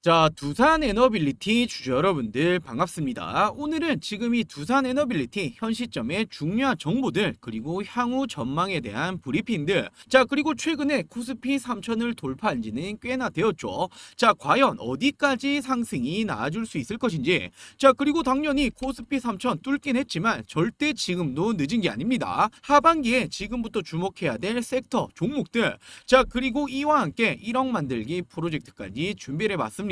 자, 두산 에너빌리티 주주 여러분들 반갑습니다. 오늘은 지금 이 두산 에너빌리티 현 시점의 중요한 정보들 그리고 향후 전망에 대한 브리핑들 자 그리고 최근에 코스피 3000을 돌파한 지는 꽤나 되었죠. 자 과연 어디까지 상승이 나아줄 수 있을 것인지 자 그리고 당연히 코스피 3000 뚫긴 했지만 절대 지금도 늦은 게 아닙니다. 하반기에 지금부터 주목해야 될 섹터 종목들 자 그리고 이와 함께 1억 만들기 프로젝트까지 준비를 해봤습니다.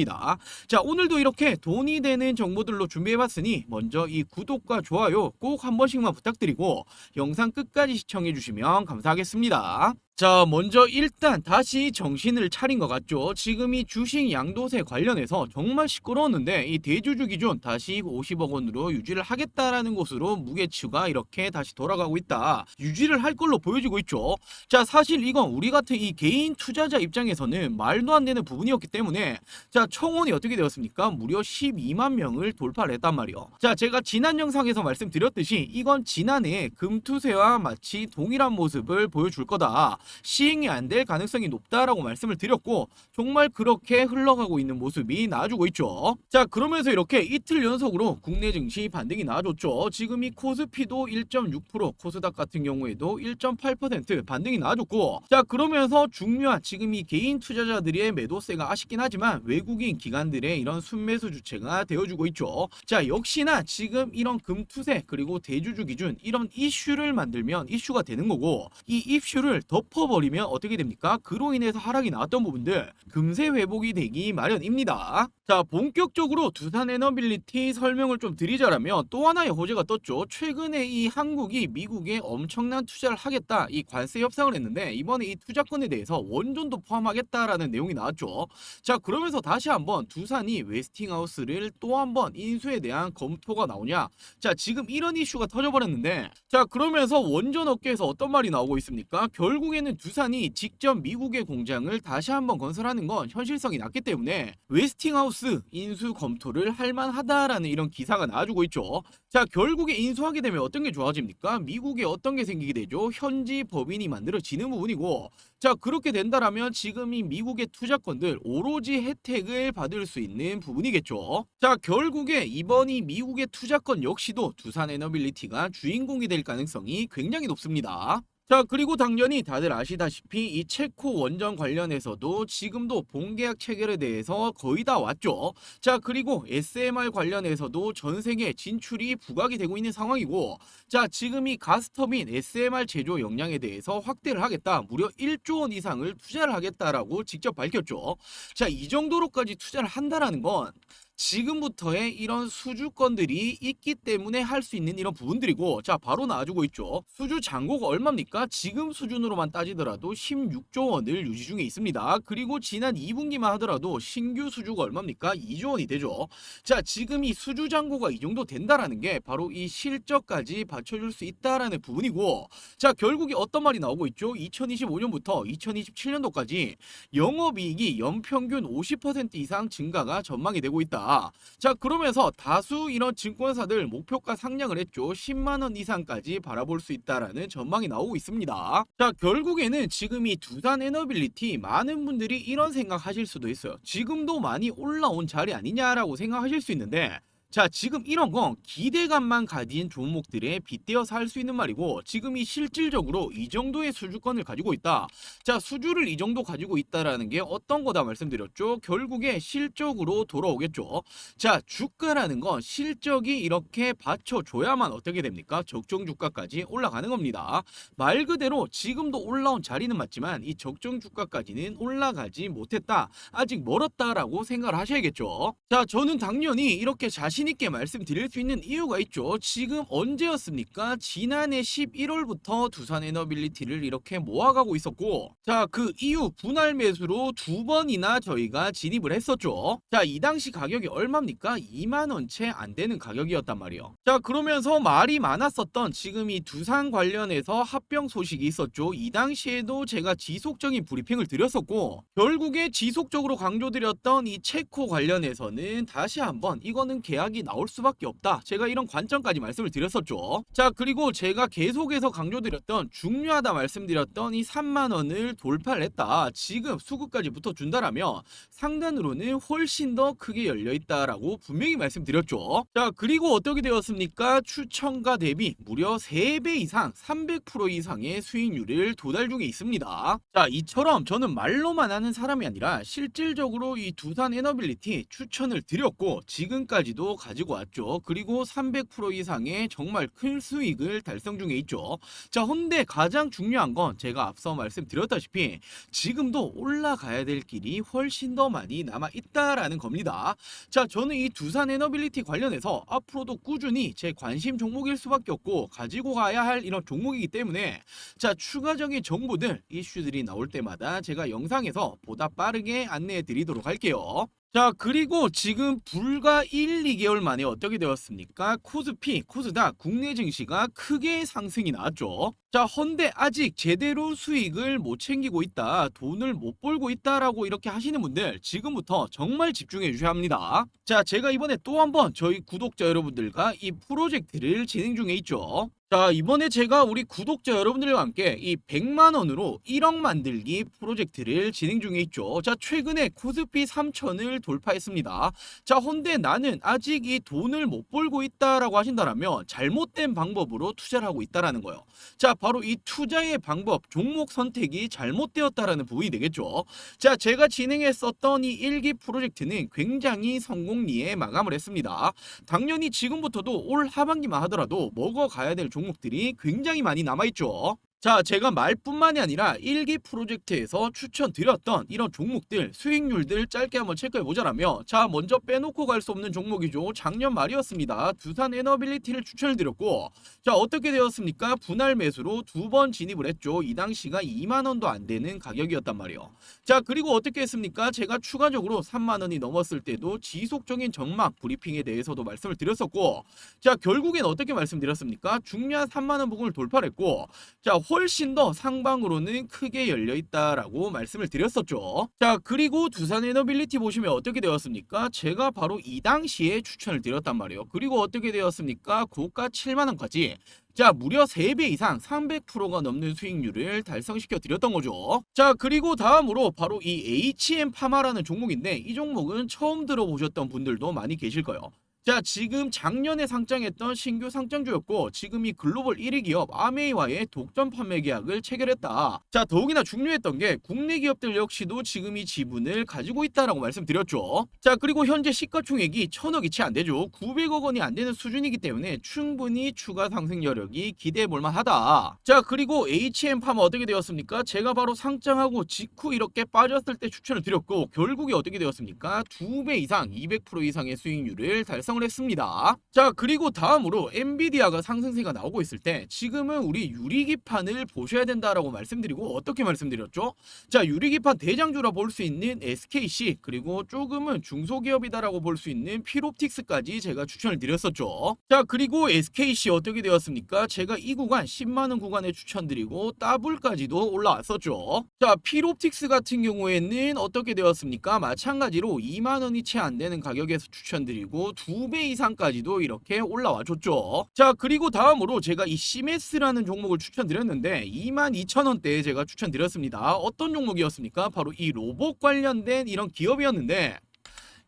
자 오늘도 이렇게 돈이 되는 정보들로 준비해봤으니 먼저 이 구독과 좋아요 꼭 한 번씩만 부탁드리고 영상 끝까지 시청해주시면 감사하겠습니다. 자, 먼저 일단 다시 정신을 차린 것 같죠? 지금 이 주식 양도세 관련해서 정말 시끄러웠는데 이 대주주 기준 다시 50억 원으로 유지를 하겠다라는 것으로 무게추가 이렇게 다시 돌아가고 있다. 유지를 할 걸로 보여지고 있죠. 자, 사실 이건 우리 같은 이 개인 투자자 입장에서는 말도 안 되는 부분이었기 때문에 자, 청원이 어떻게 되었습니까? 무려 12만 명을 돌파를 했단 말이요. 자, 제가 지난 영상에서 말씀드렸듯이 이건 지난해 금투세와 마치 동일한 모습을 보여줄 거다. 시행이 안 될 가능성이 높다라고 말씀을 드렸고 정말 그렇게 흘러가고 있는 모습이 나와주고 있죠. 자 그러면서 이렇게 이틀 연속으로 국내 증시 반등이 나와줬죠. 지금 이 코스피도 1.6% 코스닥 같은 경우에도 1.8% 반등이 나와줬고 자 그러면서 중요한 지금 이 개인 투자자들의 매도세가 아쉽긴 하지만 외국인 기관들의 이런 순매수 주체가 되어주고 있죠. 자 역시나 지금 이런 금투세 그리고 대주주 기준 이런 이슈를 만들면 이슈가 되는 거고 이 이슈를 덮어 버리면 어떻게 됩니까? 그로 인해서 하락이 나왔던 부분들 금세 회복이 되기 마련입니다. 자 본격적으로 두산 에너빌리티 설명을 좀 드리자라면 또 하나의 호재가 떴죠. 최근에 이 한국이 미국에 엄청난 투자를 하겠다 이 관세 협상을 했는데 이번에 이 투자권에 대해서 원전도 포함하겠다라는 내용이 나왔죠. 자 그러면서 다시 한번 두산이 웨스팅하우스를 또 한번 인수에 대한 검토가 나오냐 자 지금 이런 이슈가 터져버렸는데 자 그러면서 원전 업계에서 어떤 말이 나오고 있습니까 결국에는 두산이 직접 미국의 공장을 다시 한번 건설하는 건 현실성이 낮기 때문에 웨스팅하우스 인수 검토를 할 만하다라는 이런 기사가 나와주고 있죠 자 결국에 인수하게 되면 어떤 게 좋아집니까 미국에 어떤 게 생기게 되죠 현지 법인이 만들어지는 부분이고 자 그렇게 된다라면 지금 이 미국의 투자권들 오로지 혜택을 받을 수 있는 부분이겠죠. 자 결국에 이번 이 미국의 투자권 역시도 두산 에너빌리티가 주인공이 될 가능성이 굉장히 높습니다. 자 그리고 당연히 다들 아시다시피 이 체코 원전 관련해서도 지금도 본계약 체결에 대해서 거의 다 왔죠. 자 그리고 SMR 관련해서도 전 세계 진출이 부각이 되고 있는 상황이고 자 지금 이 가스터빈 SMR 제조 역량에 대해서 확대를 하겠다 무려 1조 원 이상을 투자를 하겠다라고 직접 밝혔죠. 자 이 정도로까지 투자를 한다라는 건 지금부터의 이런 수주권들이 있기 때문에 할 수 있는 이런 부분들이고 자 바로 나와주고 있죠. 수주 잔고가 얼마입니까? 지금 수준으로만 따지더라도 16조 원을 유지 중에 있습니다. 그리고 지난 2분기만 하더라도 신규 수주가 얼마입니까? 2조 원이 되죠. 자 지금 이 수주 잔고가 이 정도 된다라는 게 바로 이 실적까지 받쳐줄 수 있다라는 부분이고 자 결국에 어떤 말이 나오고 있죠? 2025년부터 2027년도까지 영업이익이 연평균 50% 이상 증가가 전망이 되고 있다. 자, 그러면서 다수 이런 증권사들 목표가 상향을 했죠. 10만 원 이상까지 바라볼 수 있다라는 전망이 나오고 있습니다. 자, 결국에는 지금 이 두산 에너빌리티 많은 분들이 이런 생각하실 수도 있어요. 지금도 많이 올라온 자리 아니냐라고 생각하실 수 있는데 자, 지금 이런 건 기대감만 가진 종목들에 빗대어서 할 수 있는 말이고 지금이 실질적으로 이 정도의 수주권을 가지고 있다. 자, 수주를 이 정도 가지고 있다라는 게 어떤 거다 말씀드렸죠. 결국에 실적으로 돌아오겠죠. 자, 주가라는 건 실적이 이렇게 받쳐줘야만 어떻게 됩니까? 적정 주가까지 올라가는 겁니다. 말 그대로 지금도 올라온 자리는 맞지만 이 적정 주가까지는 올라가지 못했다. 아직 멀었다라고 생각을 하셔야겠죠. 자, 저는 당연히 이렇게 자신 있게 말씀드릴 수 있는 이유가 있죠. 지금 언제였습니까? 지난해 11월부터 두산 에너빌리티를 이렇게 모아가고 있었고, 자, 그 이후 분할 매수로 두 번이나 저희가 진입을 했었죠. 자, 이 당시 가격이 얼마입니까? 2만원 채 안 되는 가격이었단 말이에요. 자, 그러면서 말이 많았었던 지금 이 두산 관련해서 합병 소식이 있었죠. 이 당시에도 제가 지속적인 브리핑을 드렸었고, 결국에 지속적으로 강조드렸던 이 체코 관련해서는 다시 한번 이거는 계약 하락이 나올 수밖에 없다. 제가 이런 관점까지 말씀을 드렸었죠. 자, 그리고 제가 계속해서 강조드렸던 중요하다 말씀드렸던 이 3만 원을 돌파를 했다. 지금 수급까지 붙어 준다라면 상단으로는 훨씬 더 크게 열려 있다라고 분명히 말씀드렸죠. 자, 그리고 어떻게 되었습니까? 추천가 대비 무려 3배 이상, 300% 이상의 수익률을 도달 중에 있습니다. 자, 이처럼 저는 말로만 하는 사람이 아니라 실질적으로 이 두산 에너빌리티 추천을 드렸고 지금까지 도 가지고 왔죠. 그리고 300% 이상의 정말 큰 수익을 달성 중에 있죠. 자, 헌데 가장 중요한 건 제가 앞서 말씀드렸다시피 지금도 올라가야 될 길이 훨씬 더 많이 남아 있다라는 겁니다. 자, 저는 이 두산 에너빌리티 관련해서 앞으로도 꾸준히 제 관심 종목일 수밖에 없고 가지고 가야 할 이런 종목이기 때문에 자, 추가적인 정보들, 이슈들이 나올 때마다 제가 영상에서 보다 빠르게 안내해 드리도록 할게요. 자, 그리고 지금 불과 1, 2개월 만에 어떻게 되었습니까? 코스피, 코스닥, 국내 증시가 크게 상승이 나왔죠. 자, 헌데 아직 제대로 수익을 못 챙기고 있다, 돈을 못 벌고 있다라고 이렇게 하시는 분들 지금부터 정말 집중해 주셔야 합니다. 자, 제가 이번에 또 한번 저희 구독자 여러분들과 이 프로젝트를 진행 중에 있죠. 자, 이번에 제가 우리 구독자 여러분들과 함께 이 100만 원으로 1억 만들기 프로젝트를 진행 중에 있죠. 자, 최근에 코스피 3천을 돌파했습니다. 자, 헌데 나는 아직 이 돈을 못 벌고 있다라고 하신다라면 잘못된 방법으로 투자를 하고 있다라는 거예요. 자, 바로 이 투자의 방법, 종목 선택이 잘못되었다라는 부분이 되겠죠. 자, 제가 진행했었던 이 일기 프로젝트는 굉장히 성공리에 마감을 했습니다. 당연히 지금부터도 올 하반기만 하더라도 먹어가야 될 종목들이 굉장히 많이 남아있죠. 자, 제가 말뿐만이 아니라 일기 프로젝트에서 추천드렸던 이런 종목들 수익률들 짧게 한번 체크해 보자라면 자, 먼저 빼놓고 갈 수 없는 종목이죠. 작년 말이었습니다. 두산 에너빌리티를 추천을 드렸고 자, 어떻게 되었습니까? 분할 매수로 두 번 진입을 했죠. 이 당시가 2만 원도 안 되는 가격이었단 말이에요. 자, 그리고 어떻게 했습니까? 제가 추가적으로 3만 원이 넘었을 때도 지속적인 정막 브리핑에 대해서도 말씀을 드렸었고 자, 결국엔 어떻게 말씀드렸습니까? 중요한 3만 원 부분을 돌파를 했고 자, 훨씬 더 상방으로는 크게 열려 있다라고 말씀을 드렸었죠. 자, 그리고 두산 에너빌리티 보시면 어떻게 되었습니까? 제가 바로 이 당시에 추천을 드렸단 말이에요. 그리고 어떻게 되었습니까? 고가 7만 원까지 자, 무려 3배 이상 300%가 넘는 수익률을 달성시켜 드렸던 거죠. 자, 그리고 다음으로 바로 이 HM 파마라는 종목인데 이 종목은 처음 들어보셨던 분들도 많이 계실 거예요. 자, 지금 작년에 상장했던 신규 상장주였고 지금 이 글로벌 1위 기업 아메이와의 독점 판매 계약을 체결했다. 자, 더욱이나 중요했던 게 국내 기업들 역시도 지금 이 지분을 가지고 있다라고 말씀드렸죠. 자, 그리고 현재 시가총액이 천억이 채 안 되죠. 900억 원이 안 되는 수준이기 때문에 충분히 추가 상승 여력이 기대해 볼 만하다. 자, 그리고 HM 파마 어떻게 되었습니까? 제가 바로 상장하고 직후 이렇게 빠졌을 때 추천을 드렸고 결국에 어떻게 되었습니까? 2배 이상 200% 이상의 수익률을 달성 달성을 했습니다. 자 그리고 다음으로 엔비디아가 상승세가 나오고 있을 때 지금은 우리 유리기판을 보셔야 된다라고 말씀드리고 어떻게 말씀드렸죠? 자 유리기판 대장주라 볼 수 있는 SKC 그리고 조금은 중소기업이다라고 볼 수 있는 피롭틱스까지 제가 추천을 드렸었죠. 자 그리고 SKC 어떻게 되었습니까? 제가 이 구간 10만원 구간에 추천드리고 더블까지도 올라왔었죠. 자 피롭틱스 같은 경우에는 어떻게 되었습니까? 마찬가지로 2만원이 채 안 되는 가격에서 추천드리고 두 2배 이상까지도 이렇게 올라와 줬죠. 자, 그리고 다음으로 제가 이 시메스라는 종목을 추천드렸는데 22,000원대에 제가 추천드렸습니다. 어떤 종목이었습니까? 바로 이 로봇 관련된 이런 기업이었는데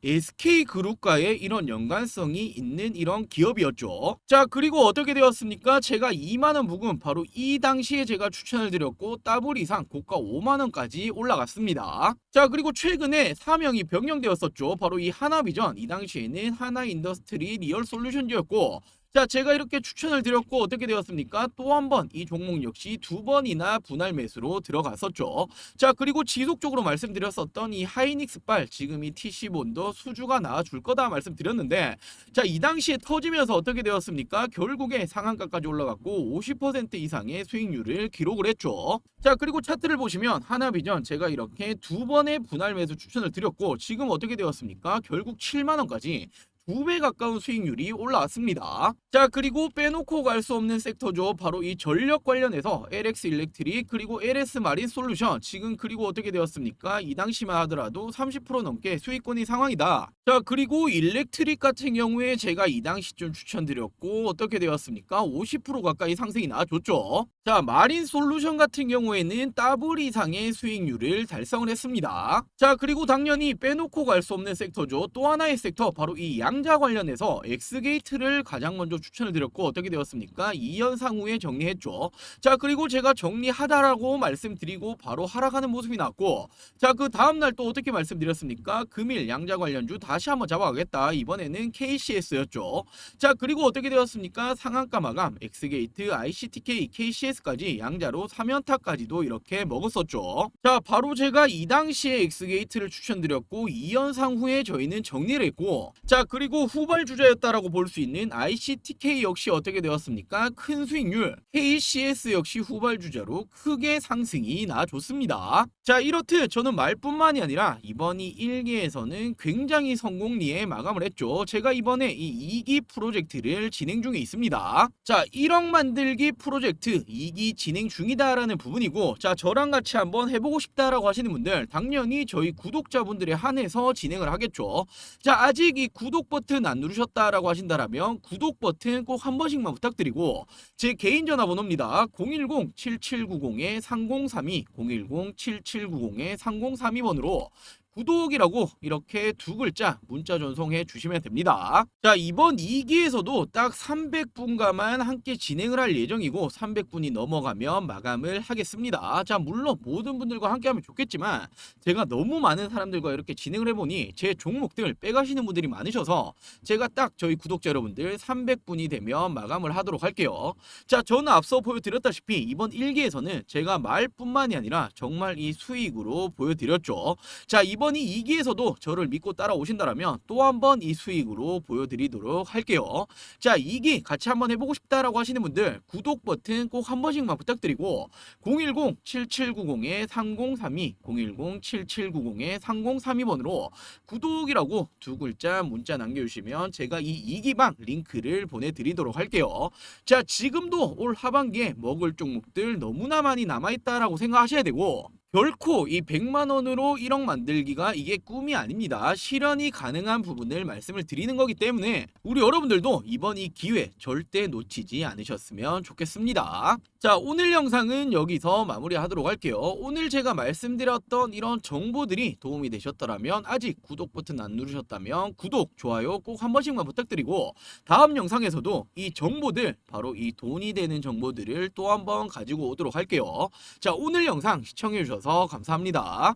SK그룹과의 이런 연관성이 있는 이런 기업이었죠. 자 그리고 어떻게 되었습니까? 제가 2만원 부근 바로 이 당시에 제가 추천을 드렸고 더블 이상 고가 5만원까지 올라갔습니다. 자 그리고 최근에 사명이 변경되었었죠. 바로 이 하나비전 이 당시에는 하나인더스트리 리얼솔루션즈였고 자, 제가 이렇게 추천을 드렸고 어떻게 되었습니까? 또 한 번 이 종목 역시 두 번이나 분할 매수로 들어갔었죠. 자, 그리고 지속적으로 말씀드렸었던 이 하이닉스빨 지금 이 TC본도 수주가 나와줄 거다 말씀드렸는데 자, 이 당시에 터지면서 어떻게 되었습니까? 결국에 상한가까지 올라갔고 50% 이상의 수익률을 기록을 했죠. 자, 그리고 차트를 보시면 하나비전 제가 이렇게 두 번의 분할 매수 추천을 드렸고 지금 어떻게 되었습니까? 결국 7만 원까지 2배 가까운 수익률이 올라왔습니다. 자, 그리고 빼놓고 갈 수 없는 섹터죠. 바로 이 전력 관련해서 LX 일렉트릭 그리고 LS 마린 솔루션 지금 그리고 어떻게 되었습니까? 이 당시만 하더라도 30% 넘게 수익권이 상황이다. 자, 그리고 일렉트릭 같은 경우에 제가 이 당시쯤 추천드렸고 어떻게 되었습니까? 50% 가까이 상승이 나와줬죠. 자, 마린 솔루션 같은 경우에는 더블 이상의 수익률을 달성을 했습니다. 자, 그리고 당연히 빼놓고 갈 수 없는 섹터죠. 또 하나의 섹터 바로 이 양자 관련해서 엑스게이트를 가장 먼저 추천을 드렸고 어떻게 되었습니까? 2연상 후에 정리했죠. 자, 그리고 제가 정리하다라고 말씀드리고 바로 하락하는 모습이 나왔고 자, 그 다음 날 또 어떻게 말씀드렸습니까? 금일 양자 관련주 다시 한번 잡아가겠다. 이번에는 KCS였죠. 자, 그리고 어떻게 되었습니까? 상한가 마감, 엑스게이트, ICTK, KCS 까지 양자로 3연타까지도 이렇게 먹었었죠. 자, 바로 제가 이 당시에 엑스게이트를 추천드렸고 2연상 후에 저희는 정리를 했고 자, 그리고 후발 주자였다라고 볼 수 있는 ICTK 역시 어떻게 되었습니까? 큰 수익률, KCS 역시 후발 주자로 크게 상승이 나줬습니다. 자, 이렇듯 저는 말뿐만이 아니라 이번 이 1기에서는 굉장히 성공리에 마감을 했죠. 제가 이번에 이 2기 프로젝트를 진행 중에 있습니다. 자, 1억 만들기 프로젝트 2기 진행 중이다라는 부분이고, 자, 저랑 같이 한번 해보고 싶다라고 하시는 분들, 당연히 저희 구독자분들에 한해서 진행을 하겠죠. 자, 아직 이 구독 버튼 안 누르셨다라고 하신다라면, 구독 버튼 꼭 한 번씩만 부탁드리고, 제 개인 전화번호입니다. 010-7790-3032, 010-7790-3032번으로 구독이라고 이렇게 두 글자 문자 전송해 주시면 됩니다. 자, 이번 2기에서도 딱 300분과만 함께 진행을 할 예정이고 300분이 넘어가면 마감을 하겠습니다. 자, 물론 모든 분들과 함께 하면 좋겠지만 제가 너무 많은 사람들과 이렇게 진행을 해보니 제 종목들 빼가시는 분들이 많으셔서 제가 딱 저희 구독자 여러분들 300분이 되면 마감을 하도록 할게요. 자, 저는 앞서 보여드렸다시피 이번 1기에서는 제가 말뿐만이 아니라 정말 이 수익으로 보여드렸죠. 자, 이번 이 2기에서도 저를 믿고 따라오신다라면 또 한 번 이 수익으로 보여드리도록 할게요. 자, 2기 같이 한번 해보고 싶다라고 하시는 분들 구독 버튼 꼭 한 번씩만 부탁드리고 010-7790-3032, 010-7790-3032번으로 구독이라고 두 글자 문자 남겨주시면 제가 이 2기방 링크를 보내드리도록 할게요. 자, 지금도 올 하반기에 먹을 종목들 너무나 많이 남아있다라고 생각하셔야 되고 결코 이 100만 원으로 1억 만들기가 이게 꿈이 아닙니다. 실현이 가능한 부분을 말씀을 드리는 거기 때문에 우리 여러분들도 이번 이 기회 절대 놓치지 않으셨으면 좋겠습니다. 자, 오늘 영상은 여기서 마무리하도록 할게요. 오늘 제가 말씀드렸던 이런 정보들이 도움이 되셨더라면 아직 구독 버튼 안 누르셨다면 구독, 좋아요 꼭 한 번씩만 부탁드리고 다음 영상에서도 이 정보들 바로 이 돈이 되는 정보들을 또 한번 가지고 오도록 할게요. 자, 오늘 영상 시청해 주셔서 감사합니다.